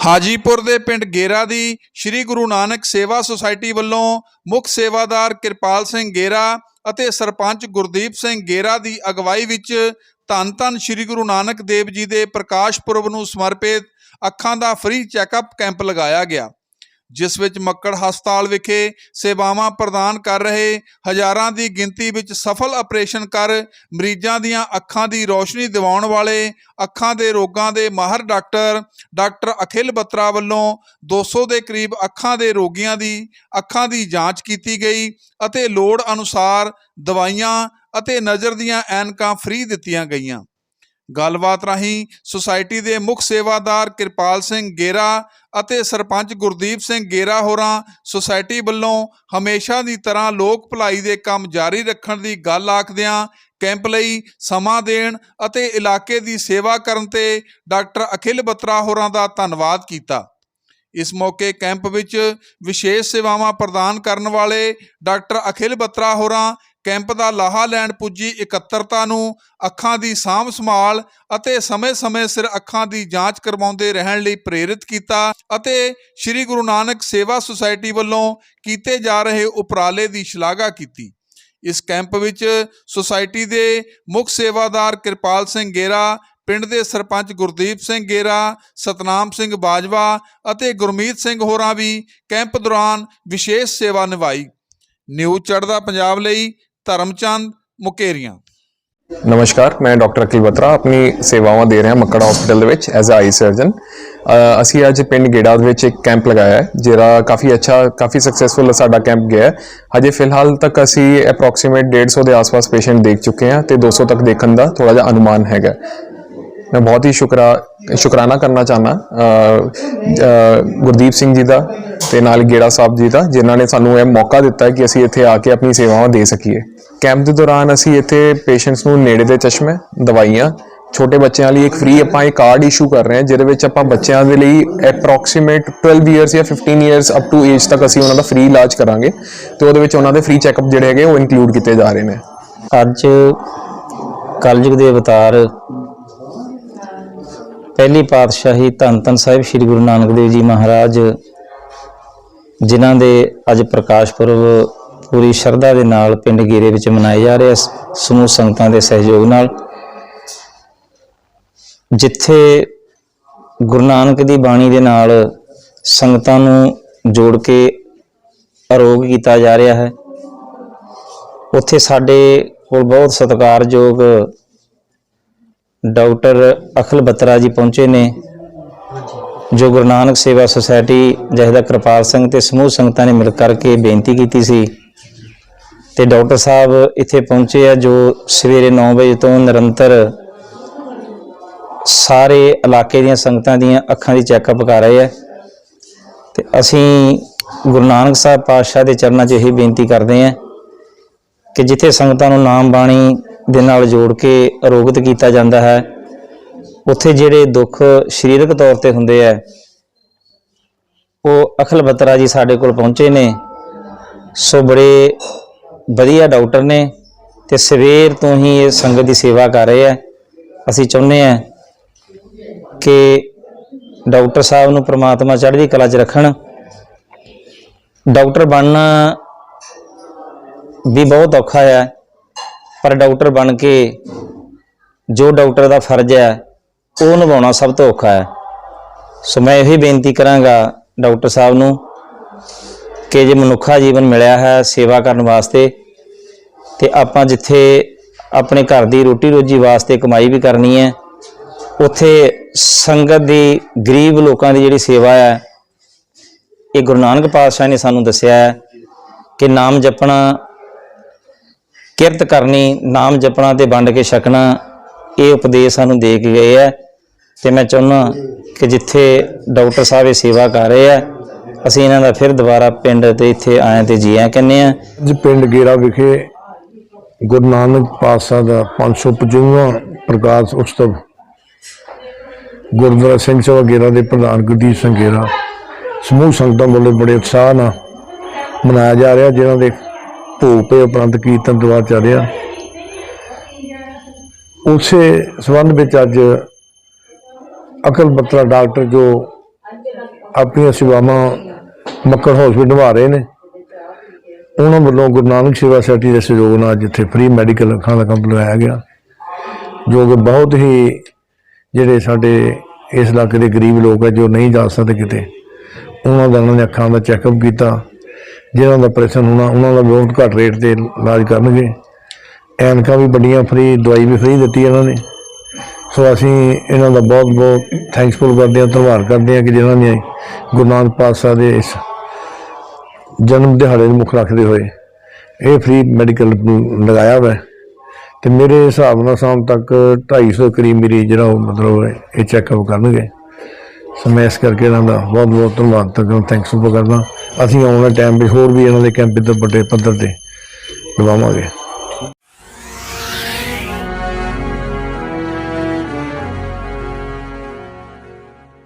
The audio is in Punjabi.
ਹਾਜੀਪੁਰ ਦੇ ਪਿੰਡ ਗੇਰਾ ਦੀ ਸ੍ਰੀ ਗੁਰੂ ਨਾਨਕ ਸੇਵਾ ਸੁਸਾਇਟੀ ਵੱਲੋਂ ਮੁੱਖ ਸੇਵਾਦਾਰ ਕਿਰਪਾਲ ਸਿੰਘ ਗੇਰਾ ਅਤੇ ਸਰਪੰਚ ਗੁਰਦੀਪ ਸਿੰਘ ਗੇਰਾ ਦੀ ਅਗਵਾਈ ਵਿੱਚ ਧੰਨ ਧੰਨ ਸ੍ਰੀ ਗੁਰੂ ਨਾਨਕ ਦੇਵ ਜੀ ਦੇ ਪ੍ਰਕਾਸ਼ ਪੁਰਬ ਨੂੰ ਸਮਰਪਿਤ ਅੱਖਾਂ ਦਾ ਫ੍ਰੀ ਚੈੱਕਅਪ ਕੈਂਪ ਲਗਾਇਆ ਗਿਆ। ਜਿਸ ਵਿੱਚ ਮੱਕੜ ਹਸਪਤਾਲ ਵਿਖੇ ਸੇਵਾਵਾਂ ਪ੍ਰਦਾਨ ਕਰ ਰਹੇ ਹਜ਼ਾਰਾਂ ਦੀ ਗਿਣਤੀ ਵਿੱਚ ਸਫਲ ਆਪਰੇਸ਼ਨ ਕਰ ਮਰੀਜ਼ਾਂ ਦੀਆਂ ਅੱਖਾਂ ਦੀ ਰੋਸ਼ਨੀ ਦਿਵਾਉਣ ਵਾਲੇ ਅੱਖਾਂ ਦੇ ਰੋਗਾਂ ਦੇ ਮਾਹਰ ਡਾਕਟਰ ਡਾਕਟਰ ਅਖਿਲ ਬੱਤਰਾ ਵੱਲੋਂ 200 ਦੇ ਕਰੀਬ ਅੱਖਾਂ ਦੇ ਰੋਗੀਆਂ ਦੀ, ਅੱਖਾਂ ਦੀ ਜਾਂਚ ਕੀਤੀ ਗਈ ਅਤੇ ਲੋੜ ਅਨੁਸਾਰ ਦਵਾਈਆਂ ਅਤੇ ਨਜ਼ਰ ਦੀਆਂ ਐਨਕਾਂ ਫ੍ਰੀ ਦਿੱਤੀਆਂ ਗਈਆਂ। ਗੱਲਬਾਤ ਰਾਹੀਂ ਸੁਸਾਇਟੀ ਦੇ ਮੁੱਖ ਸੇਵਾਦਾਰ ਕਿਰਪਾਲ ਸਿੰਘ ਗੇਰਾ ਅਤੇ ਸਰਪੰਚ ਗੁਰਦੀਪ ਸਿੰਘ ਗੇਰਾ ਹੋਰਾਂ ਸੁਸਾਇਟੀ ਵੱਲੋਂ ਹਮੇਸ਼ਾ ਦੀ ਤਰ੍ਹਾਂ ਲੋਕ ਭਲਾਈ ਦੇ ਕੰਮ ਜਾਰੀ ਰੱਖਣ ਦੀ ਗੱਲ ਆਖਦਿਆਂ ਕੈਂਪ ਲਈ ਸਮਾਂ ਦੇਣ ਅਤੇ ਇਲਾਕੇ ਦੀ ਸੇਵਾ ਕਰਨ ਤੇ ਡਾਕਟਰ ਅਖਿਲ ਬੱਤਰਾ ਹੋਰਾਂ ਦਾ ਧੰਨਵਾਦ ਕੀਤਾ। ਇਸ ਮੌਕੇ ਕੈਂਪ ਵਿੱਚ ਵਿਸ਼ੇਸ਼ ਸੇਵਾਵਾਂ ਪ੍ਰਦਾਨ ਕਰਨ ਵਾਲੇ ਡਾਕਟਰ ਅਖਿਲ ਬੱਤਰਾ ਹੋਰਾਂ ਕੈਂਪ ਦਾ ਲਾਹਾ ਲੈਣ ਪੁੱਜੀ ਇਕੱਤਰਤਾ ਨੂੰ, ਅੱਖਾਂ ਦੀ ਸਾਂਭ ਸੰਭਾਲ ਅਤੇ ਸਮੇਂ-ਸਮੇਂ ਸਿਰ ਅੱਖਾਂ ਦੀ ਜਾਂਚ ਕਰਵਾਉਂਦੇ ਰਹਿਣ ਲਈ ਪ੍ਰੇਰਿਤ ਕੀਤਾ ਅਤੇ ਸ੍ਰੀ ਗੁਰੂ ਨਾਨਕ ਸੇਵਾ ਸੁਸਾਇਟੀ ਵੱਲੋਂ ਕੀਤੇ ਜਾ ਰਹੇ ਉਪਰਾਲੇ ਦੀ ਸ਼ਲਾਘਾ ਕੀਤੀ। ਇਸ ਕੈਂਪ ਵਿੱਚ ਸੁਸਾਇਟੀ ਦੇ ਮੁੱਖ ਸੇਵਾਦਾਰ ਕਿਰਪਾਲ ਸਿੰਘ ਗੇਰਾ, ਪਿੰਡ ਦੇ ਸਰਪੰਚ ਗੁਰਦੀਪ ਸਿੰਘ ਗੇਰਾ, ਸਤਨਾਮ ਸਿੰਘ ਬਾਜਵਾ ਅਤੇ ਗੁਰਮੀਤ ਸਿੰਘ ਹੋਰਾਂ ਵੀ ਕੈਂਪ ਦੌਰਾਨ ਵਿਸ਼ੇਸ਼ ਸੇਵਾ ਨਿਭਾਈ। ਨਿਊ ਚੜ੍ਹਦਾ ਪੰਜਾਬ ਲਈ ਧਰਮਚੰਦ ਮੁਕੇਰੀਆਂ। ਨਮਸਕਾਰ, ਮੈਂ ਡਾਕਟਰ ਅਖਿਲ ਬਤਰਾ ਆਪਣੀ ਸੇਵਾਵਾਂ ਦੇ ਰਿਹਾ ਮੱਕੜ ਹਸਪੀਟਲ ਦੇ ਵਿੱਚ ਐਜ਼ ਅ ਆਈ ਸਰਜਨ ਅਸੀਂ ਅੱਜ ਪਿੰਡ ਗੇੜਾ ਦੇ ਵਿੱਚ ਇੱਕ ਕੈਂਪ ਲਗਾਇਆ ਹੈ, ਜਿਹੜਾ ਕਾਫੀ ਅੱਛਾ, ਕਾਫੀ ਸਕਸੈਸਫੁਲ ਸਾਡਾ ਕੈਂਪ ਗਿਆ ਹੈ। ਹਜੇ ਫਿਲਹਾਲ ਤੱਕ ਅਸੀਂ ਅਪਰੋਕਸੀਮੇਟ 150 ਦੇ ਆਸ-ਪਾਸ ਪੇਸ਼ੈਂਟ ਦੇਖ ਚੁੱਕੇ ਹਾਂ ਤੇ 200 ਤੱਕ ਦੇਖਣ ਦਾ ਥੋੜਾ ਜਿਹਾ ਅਨੁਮਾਨ ਹੈਗਾ। ਮੈਂ ਬਹੁਤ ਹੀ ਸ਼ੁਕਰਾ ਸ਼ੁਕਰਾਨਾ ਕਰਨਾ ਚਾਹਨਾ ਗੁਰਦੀਪ ਸਿੰਘ ਜੀ ਦਾ ਤੇ ਨਾਲ ਗੇੜਾ ਸਾਹਿਬ ਜੀ ਦਾ, ਜਿਨ੍ਹਾਂ ਨੇ ਸਾਨੂੰ ਇਹ ਮੌਕਾ ਦਿੱਤਾ ਕਿ ਅਸੀਂ ਇੱਥੇ ਆ ਕੇ ਆਪਣੀ ਸੇਵਾਵਾਂ ਦੇ ਸਕੀਏ। ਕੈਂਪ ਦੇ ਦੌਰਾਨ ਅਸੀਂ ਇੱਥੇ ਪੇਸ਼ੈਂਟਸ ਨੂੰ ਨੇੜੇ ਦੇ ਚਸ਼ਮੇ, ਦਵਾਈਆਂ, ਛੋਟੇ ਬੱਚਿਆਂ ਲਈ ਇੱਕ ਫ੍ਰੀ ਆਪਾਂ ਇੱਕ ਕਾਰਡ ਇਸ਼ੂ ਕਰ ਰਹੇ ਹਾਂ, ਜਿਹਦੇ ਵਿੱਚ ਆਪਾਂ ਬੱਚਿਆਂ ਦੇ ਲਈ ਅਪਰੋਕਸੀਮੇਟ 12 ਇਅਰਸ ਜਾਂ 15 ਇਅਰਸ ਅਪ ਟੂ ਏਜ ਤੱਕ ਅਸੀਂ ਉਹਨਾਂ ਦਾ ਫ੍ਰੀ ਇਲਾਜ ਕਰਾਂਗੇ ਤੇ ਉਹਦੇ ਵਿੱਚ ਉਹਨਾਂ ਦੇ ਫ੍ਰੀ ਚੈੱਕਅਪ ਜਿਹੜੇ ਹੈਗੇ ਉਹ ਇਨਕਲੂਡ ਕੀਤੇ ਜਾ ਰਹੇ ਨੇ। ਅੱਜ ਕਲਯੁਗ ਦੇ ਅਵਤਾਰ ਪਹਿਲੀ ਪਾਤਸ਼ਾਹੀ ਧੰਨ ਧੰਨ ਸਾਹਿਬ ਸ੍ਰੀ ਗੁਰੂ ਨਾਨਕ ਦੇਵ ਜੀ ਮਹਾਰਾਜ, ਜਿਨ੍ਹਾਂ ਦੇ ਅੱਜ ਪ੍ਰਕਾਸ਼ ਪੁਰਬ ਪੂਰੀ ਸ਼ਰਧਾ ਦੇ ਨਾਲ ਪਿੰਡ ਗੀਰੇ ਵਿੱਚ ਮਨਾਏ ਜਾ ਰਹੇ ਸਮੂਹ ਸੰਗਤਾਂ ਦੇ ਸਹਿਯੋਗ ਨਾਲ। ਜਿੱਥੇ ਗੁਰੂ ਨਾਨਕ ਦੀ ਬਾਣੀ ਦੇ ਨਾਲ ਸੰਗਤਾਂ ਨੂੰ ਜੋੜ ਕੇ ਅਰੋਗ ਕੀਤਾ ਜਾ ਰਿਹਾ ਹੈ। ਉੱਥੇ ਸਾਡੇ ਕੋਲ ਬਹੁਤ ਸਤਿਕਾਰਯੋਗ ਡਾਕਟਰ ਅਖਲ ਬੱਤਰਾ ਜੀ ਪਹੁੰਚੇ ਨੇ। ਜੋ ਗੁਰੂ ਨਾਨਕ ਸੇਵਾ ਸੁਸਾਇਟੀ ਜਹਦਾ ਕਿਰਪਾਲ ਸਿੰਘ ਤੇ ਸਮੂਹ ਸੰਗਤਾਂ ਨੇ ਮਿਲ ਕਰਕੇ ਬੇਨਤੀ ਕੀਤੀ ਸੀ। ਤੇ ਡਾਕਟਰ ਸਾਹਿਬ ਇੱਥੇ ਪਹੁੰਚੇ ਆ ਜੋ ਸਵੇਰੇ 9 ਵਜੇ ਤੋਂ ਨਿਰੰਤਰ ਸਾਰੇ ਇਲਾਕੇ ਦੀਆਂ ਸੰਗਤਾਂ ਦੀਆਂ ਅੱਖਾਂ ਦੀ ਚੈੱਕਅਪ ਕਰ ਰਹੇ ਆ। ਤੇ ਅਸੀਂ ਗੁਰੂ ਨਾਨਕ ਸਾਹਿਬ ਪਾਤਸ਼ਾਹ ਦੇ ਚਰਨਾਂ 'ਚ ਇਹ ਬੇਨਤੀ ਕਰਦੇ ਹਾਂ ਕਿ ਜਿੱਥੇ ਸੰਗਤਾਂ ਨੂੰ ਨਾਮ ਬਾਣੀ ਦੇ ਨਾਲ ਜੋੜ ਕੇ ਅਰੋਗਤ ਕੀਤਾ ਜਾਂਦਾ ਹੈ। ਉੱਥੇ ਜਿਹੜੇ ਦੁੱਖ ਸਰੀਰਕ ਤੌਰ ਤੇ ਹੁੰਦੇ ਆ, ਉਹ ਅਖਲ ਬੱਤਰਾ ਜੀ ਸਾਡੇ ਕੋਲ ਪਹੁੰਚੇ ਨੇ। ਸੋ ਬੜੇ ਵਧੀਆ ਡਾਕਟਰ ਨੇ ਤੇ ਸਵੇਰ ਤੋਂ ਹੀ ਇਹ ਸੰਗਤ ਦੀ ਸੇਵਾ ਕਰ ਰਹੇ ਆ। ਅਸੀਂ ਚਾਹੁੰਦੇ ਆ ਕਿ ਡਾਕਟਰ ਸਾਹਿਬ ਨੂੰ ਪ੍ਰਮਾਤਮਾ ਚੜ੍ਹਦੀ ਕਲਾ 'ਚ ਰੱਖਣ। ਡਾਕਟਰ ਬਣਨਾ ਵੀ ਬਹੁਤ ਔਖਾ ਹੈ ਪਰ ਡਾਕਟਰ ਬਣ ਕੇ ਜੋ ਡਾਕਟਰ ਦਾ ਫਰਜ਼ ਹੈ, ਉਹ ਨਿਭਾਉਣਾ ਸਭ ਤੋਂ ਔਖਾ ਹੈ। ਸੋ ਮੈਂ ਇਹੀ ਬੇਨਤੀ ਕਰਾਂਗਾ ਡਾਕਟਰ ਸਾਹਿਬ ਨੂੰ ਕਿ ਜੇ ਮਨੁੱਖਾ ਜੀਵਨ ਮਿਲਿਆ ਹੈ ਸੇਵਾ ਕਰਨ ਵਾਸਤੇ, ਤੇ ਆਪਾਂ ਜਿੱਥੇ ਆਪਣੇ ਘਰ ਦੀ ਰੋਟੀ ਰੋਜੀ ਵਾਸਤੇ ਕਮਾਈ ਵੀ ਕਰਨੀ ਹੈ, ਉੱਥੇ ਸੰਗਤ ਦੀ, ਗਰੀਬ ਲੋਕਾਂ ਦੀ ਜਿਹੜੀ ਸੇਵਾ ਹੈ, ਇਹ ਗੁਰੂ ਨਾਨਕ ਪਾਤਸ਼ਾਹ ਨੇ ਸਾਨੂੰ ਦੱਸਿਆ ਹੈ ਕਿ ਨਾਮ ਜਪਣਾ ਕਿਰਤ ਕਰਨੀ, ਨਾਮ ਜਪਣਾ ਤੇ ਵੰਡ ਕੇ ਛਕਣਾ, ਇਹ ਉਪਦੇਸ਼ ਸਾਨੂੰ ਦੇ ਕੇ ਗਏ ਹੈ ਤੇ ਮੈਂ ਚਾਹੁੰਦਾ ਕਿ ਜਿੱਥੇ ਡਾਕਟਰ ਸਾਹਿਬ ਇਹ ਸੇਵਾ ਕਰ ਰਹੇ ਆ, ਅਸੀਂ ਇਹਨਾਂ ਦਾ ਫਿਰ ਦੁਬਾਰਾ ਪਿੰਡ ਤੇ ਇੱਥੇ ਆਏ ਤੇ ਜੀਆਂ ਆਇਆਂ ਕਹਿੰਦੇ ਆ। ਅੱਜ ਪਿੰਡ ਗੇਰਾ ਵਿਖੇ ਗੁਰੂ ਨਾਨਕ ਪਾਤਸ਼ਾਹ ਦਾ 555ਵਾਂ ਪ੍ਰਕਾਸ਼ ਉਤਸਵ, ਗੁਰਦੁਆਰਾ ਸਿੰਘ ਸਭਾ ਗੇਰਾ ਦੇ ਪ੍ਰਧਾਨ ਗੁਰਦੀਪ ਸਿੰਘ ਗੇਰਾ ਸਮੂਹ ਸੰਗਤਾਂ ਵੱਲੋਂ ਬੜੇ ਉਤਸ਼ਾਹ ਨਾਲ ਮਨਾਇਆ ਜਾ ਰਿਹਾ, ਜਿਨ੍ਹਾਂ ਦੇ ਭੋਗ ਪਏ ਉਪਰੰਤ ਕੀਰਤਨ ਦੁਆ ਚੱਲ ਉਸੇ ਸੰਬੰਧ ਵਿੱਚ ਅੱਜ ਅਕਲ ਬੱਤਰਾ ਡਾਕਟਰ ਜੋ ਆਪਣੀਆਂ ਸੇਵਾਵਾਂ ਮੱਕੜ ਹਸਪੀਟਲ ਨਿਭਾ ਰਹੇ ਨੇ, ਉਹਨਾਂ ਵੱਲੋਂ ਗੁਰੂ ਨਾਨਕ ਸੇਵਾ ਸੋਸਾਇਟੀ ਦੇ ਸਹਿਯੋਗ ਨਾਲ ਜਿੱਥੇ ਫ੍ਰੀ ਮੈਡੀਕਲ ਅੱਖਾਂ ਦਾ ਕੈਂਪ ਲਗਾਇਆ ਗਿਆ, ਜੋ ਕਿ ਬਹੁਤ ਹੀ ਜਿਹੜੇ ਸਾਡੇ ਇਸ ਇਲਾਕੇ ਦੇ ਗਰੀਬ ਲੋਕ ਹੈ ਜੋ ਨਹੀਂ ਜਾ ਸਕਦੇ ਕਿਤੇ, ਉਹਨਾਂ ਦਾ ਉਹਨਾਂ ਨੇ ਅੱਖਾਂ ਦਾ ਚੈੱਕਅਪ ਕੀਤਾ। ਜਿਹਨਾਂ ਦਾ ਆਪਰੇਸ਼ਨ ਹੋਣਾ, ਉਹਨਾਂ ਦਾ ਬਹੁਤ ਘੱਟ ਰੇਟ ਤੇ ਇਲਾਜ ਕਰਨਗੇ। ਐਨਕਾਂ ਵੀ ਵੱਡੀਆਂ ਫ੍ਰੀ ਦਵਾਈ ਵੀ ਫ੍ਰੀ ਦਿੱਤੀ ਇਹਨਾਂ ਨੇ। ਸੋ ਅਸੀਂ ਇਹਨਾਂ ਦਾ ਬਹੁਤ ਬਹੁਤ ਥੈਂਕਸਫੁਲ ਕਰਦੇ ਹਾਂ, ਧੰਨਵਾਦ ਕਰਦੇ ਹਾਂ ਕਿ ਜਿਨ੍ਹਾਂ ਨੇ ਗੁਰੂ ਨਾਨਕ ਪਾਤਸ਼ਾਹ ਦੇ ਇਸ ਜਨਮ ਦਿਹਾੜੇ ਨੂੰ ਮੁੱਖ ਰੱਖਦੇ ਹੋਏ ਇਹ ਫ੍ਰੀ ਮੈਡੀਕਲ ਲਗਾਇਆ ਹੋਇਆ ਹੈ ਤੇ ਮੇਰੇ ਹਿਸਾਬ ਨਾਲ ਸ਼ਾਮ ਤੱਕ 250 ਕਰੀਬ ਮਰੀਜ਼ ਜਿਹੜਾ ਉਹ ਮਤਲਬ ਇਹ ਚੈੱਕਅਪ ਕਰਨਗੇ। ਸੋ ਮੈਂ ਇਸ ਕਰਕੇ ਇਹਨਾਂ ਦਾ ਬਹੁਤ ਬਹੁਤ ਧੰਨਵਾਦ ਕਰਦਾ ਥੈਂਕਸ ਕਰਦਾ, ਅਸੀਂ ਆਉਣ ਵਾਲੇ ਟਾਈਮ ਵਿੱਚ ਹੋਰ ਵੀ ਇਹਨਾਂ ਦੇ ਕੈਂਪ ਇੱਧਰ ਵੱਡੇ ਪੱਧਰ ਤੇ ਲਵਾਵਾਂਗੇ।